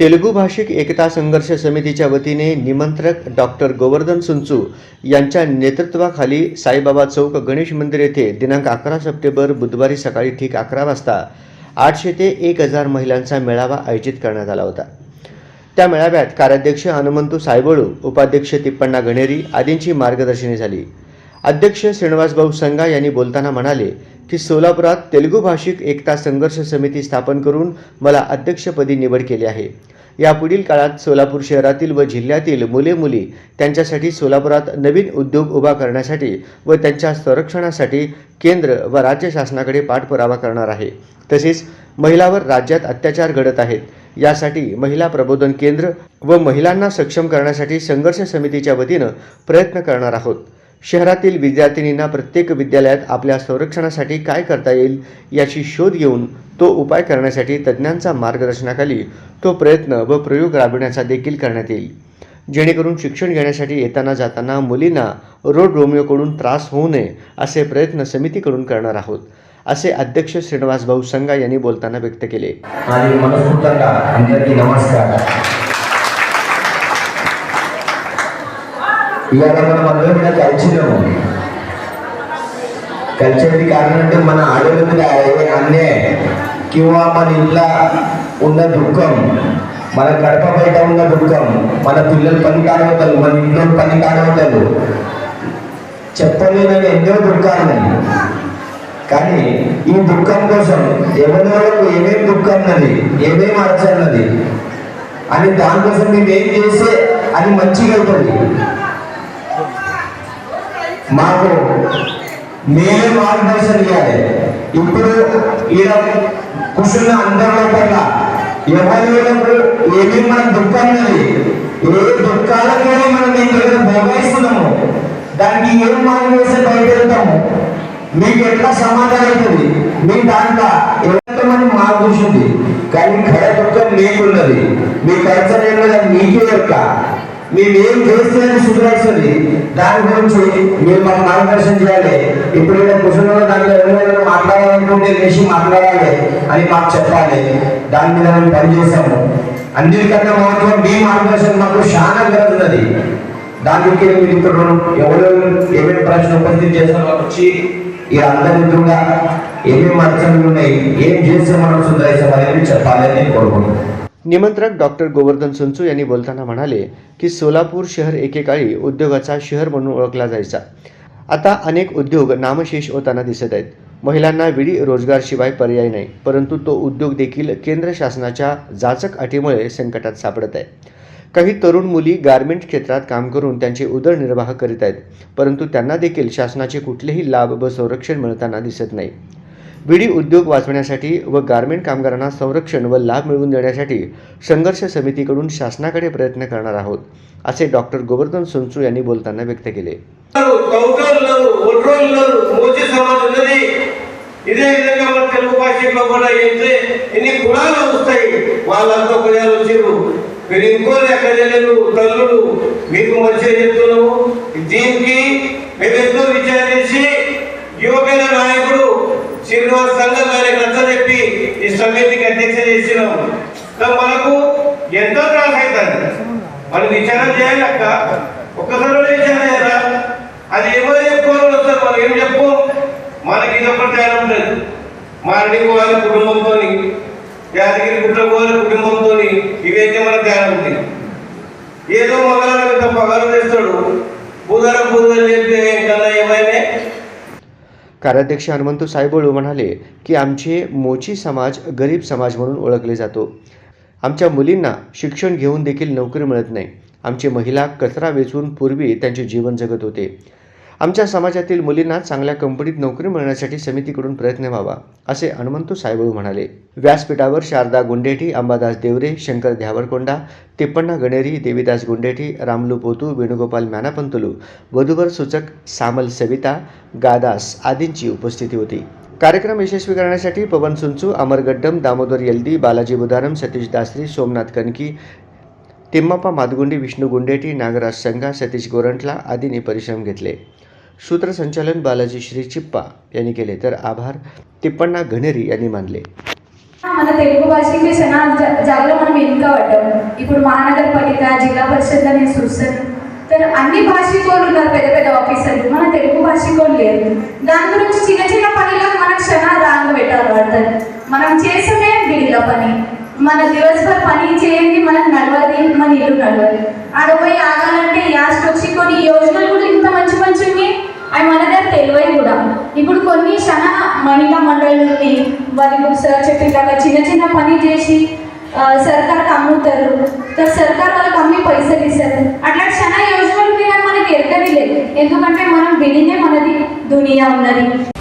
तेलुगू भाषिक एकता संघर्ष समितीच्या वतीने निमंत्रक डॉक्टर गोवर्धन सुंचू यांच्या नेतृत्वाखाली साईबाबा चौक गणेश मंदिर येथे दिनांक अकरा सप्टेंबर बुधवारी सकाळी ठीक अकरा वाजता आठशे ते एक हजार महिलांचा मेळावा आयोजित करण्यात आला होता. त्या मेळाव्यात कार्याध्यक्ष हनुमंतू सायबळू उपाध्यक्ष तिप्पण्णा गणेरी आदींची मार्गदर्शनी झाली. अध्यक्ष श्रीनिवासभाऊ संगा यांनी बोलताना म्हणाले की सोलापुरात तेलुगू भाषिक एकता संघर्ष समिती स्थापन करून मला अध्यक्षपदी निवड केली आहे. यापुढील काळात सोलापूर शहरातील व जिल्ह्यातील मुले मुली त्यांच्यासाठी सोलापुरात नवीन उद्योग उभा करण्यासाठी व त्यांच्या संरक्षणासाठी केंद्र व राज्य शासनाकडे पाठपुरावा करणार आहे. तसेच महिलावर राज्यात अत्याचार घडत आहेत. यासाठी महिला प्रबोधन केंद्र व महिलांना सक्षम करण्यासाठी संघर्ष समितीच्या वतीनं प्रयत्न करणार आहोत. शहरातील विद्यार्थिनींना प्रत्येक विद्यालयात आपल्या संरक्षणासाठी काय करता येईल याची शोध घेऊन तो उपाय करण्यासाठी तज्ज्ञांचा मार्गदर्शनाखाली तो प्रयत्न व प्रयोग राबविण्याचा देखील करण्यात येईल. जेणेकरून शिक्षण घेण्यासाठी येताना जाताना मुलींना रोड रोमिओकडून त्रास होऊ नये असे प्रयत्न समितीकडून करणार आहोत असे अध्यक्ष श्रीनिवास भाऊ संगा यांनी बोलताना व्यक्त केले. नमस्कार. ఇవాళ మనం అందరం కూడా కలిసినాము. కలిసేది కారణం అంటే మన ఆడవాళ్ళ మీద కివా మన ఇంట్లో ఉన్న దుఃఖం మన గడప బయట ఉన్న దుఃఖం మన పిల్లలు పని కాడవతలు మన ఇంట్లో పని కాడవతలు చెప్పలేదని ఎన్నో దుఃఖాలు కానీ ఈ దుఃఖం కోసం ఎవరెవరకు ఏమేమి దుఃఖం ఉన్నది ఏమేమి అరచన్నది అని దానికోసం మేము ఏం చేస్తే అది మంచిగా అవుతుంది. మాకు మేమే మార్గదర్శనం ఇవ్వాలి ఇప్పుడు ఈయన కూర్చున్న అందరిలో పట్ల ఎవరెవరకు ఏమేమి మన దుఃఖం ఉన్నది? ఏ దుఃఖాలతో మనం దీంట్లో భోగాయిస్తున్నాము దానికి ఏం మార్గదర్శనం వేస్తే మీకు ఎట్లా సమాధానం అవుతుంది? మీ దాంట్లో ఎంతమంది మాకు ఉంటుంది కానీ కడ దుఃఖం మీకున్నది. మీ కల్చర్ ఏమన్నది మీకే యొక్క? మేమేం చేస్తే అది సుధరిస్తుంది దాని గురించి మీరు మాకు మార్గదర్శనం చేయాలి. ఇప్పుడు ఇక్కడ కుటుంబంలో దాంట్లో ఎవరైనా మాట్లాడాలనుకుంటే లేచి మాట్లాడాలి అని మాకు చెప్పాలి. దాని మీద మేము పనిచేసాము అందరికన్నా మాత్రం మీ మార్గదర్శనం మాకు చాలా ఉన్నది. దానికి మీరు ఇప్పుడు ఎవరు ఏమేమి ప్రశ్న ఉపస్థితి చేస్తారో వాళ్ళు వచ్చి ఈ అందరి ఎదురుగా ఏమేమి అడచణలు ఉన్నాయి ఏం చేస్తే మనం సుందరేశ్వరం అనేది చెప్పాలని నేను కోరుకుంటున్నాను. निमंत्रक डॉक्टर गोवर्धन सुंचू यांनी बोलताना म्हणाले की सोलापूर शहर एकेकाळी उद्योगाचा शहर म्हणून ओळखला जायचा. आता अनेक उद्योग नामशेष होताना दिसत आहेत. महिलांना विडी रोजगारशिवाय पर्याय नाही परंतु तो उद्योग देखील केंद्र शासनाच्या जाचक अटीमुळे संकटात सापडत आहे. काही तरुण मुली गारमेंट क्षेत्रात काम करून त्यांचे उदरनिर्वाह करीत आहेत परंतु त्यांना देखील शासनाचे कुठलेही लाभ व संरक्षण मिळताना दिसत नाही. विडी उद्योग वाचवण्यासाठी व गारमेंट कामगारांना संरक्षण व लाभ मिळवून देण्यासाठी संघर्ष समितीकडून शासनाकडे प्रयत्न करणार आहोत असे डॉक्टर गोवर्धन सोनसू यांनी बोलताना व्यक्त केले కౌటర్లు ఉన్నారు ఒడ్రోళ్ళు ఉన్నారు మోచి సమాజం ఉన్నది ఇదే విధంగా మన తెలుగు భాషలో కూడా అయితే ఎన్ని కులాలు వస్తాయి వాళ్ళంతా కులాలు వచ్చారు మీరు ఇంకో లెక్క చేయలేదు తల్లులు మీకు మంచిగా చెప్తున్నాము దీనికి కానీ మనకు ఎంతో త్రాస అవుతుంది మనం విచారణ చేయాలక్క ఒక్కసారి విచారణ చేయాలా అది ఏమో చెప్పుకోవాలి వస్తారు మనం ఏం చెప్పు మనకి ఇది ఒకటి తేడా ఉంటుంది మారడి పోవాలి కుటుంబంతో యాదగిరి గుట్ట పోవాలి కుటుంబంతో ఇవైతే మనకు తేడా ఉంది ఏదో మగవాళ్ళ మీద పగారు చేస్తాడు బుధరం బుధం చెప్తే కన్నా ఏమైనా कार्याध्यक्ष हनुमंतू सायबोळू म्हणाले की आमचे मोची समाज गरीब समाज म्हणून ओळखले जातो आमच्या मुलींना शिक्षण घेऊन देखील नोकरी मिळत नाही. आमची महिला कचरा वेचून पूर्वी त्यांचे जीवन जगत होते. आमच्या समाजातील मुलींना चांगल्या कंपनीत नोकरी मिळण्यासाठी समितीकडून प्रयत्न व्हावा असे हनुमंतू सायबळू म्हणाले. व्यासपीठावर शारदा गुंडेठी अंबादास देवरे शंकर ध्यावरकोंडा तिप्पण्णा गणेरी देवीदास गुंडेठी रामलू पोतू वेणुगोपाल मॅनापंतलू वधूवर सूचक सामल सविता गादास आदींची उपस्थिती होती. कार्यक्रम यशस्वी करण्यासाठी पवन सुंचू अमर गड्डम दामोदर यल्दी बालाजी बुधारम सतीश दासरी सोमनाथ कनकी तिम्माप्पा मादगुंडी विष्णू गुंडेटी नागराज संघा सतीश गोरंटला आदींनी परिश्रम घेतले सूत्रसंचालन बालाजी श्री चिप्पा यांनी केले तर आभार तिप्पण्णा घणेरी यांनी मानले మన తెలుగు భాషకి చాలా జ- జాగాలో మనం వెనుక పడ్డాం ఇప్పుడు మహానగరపాలిక జిల్లా పరిషత్ నేను చూస్తాను तर అన్ని భాషికోలు ఉన్నారు పెద్ద పెద్ద ఆఫీసర్లు. మన తెలుగు భాషికోలు లేదు దాని గురించి చిన్న చిన్న పనిలకు మన క్షణాలు రాంగ్ పెట్టాలి పడుతుంది మనం చేసమే బిడిల పని. మన దివసభర్ పని చేయండి మనం నడవది మన ఇల్లు నడవది. ఆడపోయి ఆగాలంటే యాస్ట్ వచ్చి కొన్ని యోజనలు కూడా ఇంత మంచి మంచి ఉన్నాయి. అవి మన దగ్గర తెలివై కూడా. ఇప్పుడు కొన్ని క్షణ మహిళా మండలిని వాళ్ళు ఇప్పుడు సార్ చెప్పేలాగా చిన్న చిన్న పని చేసి సర్కార్కి అమ్ముతారు. సర్కార్ వాళ్ళకి అమ్మి పైసలు ఇస్తారు. అట్లా દુનિયા નરી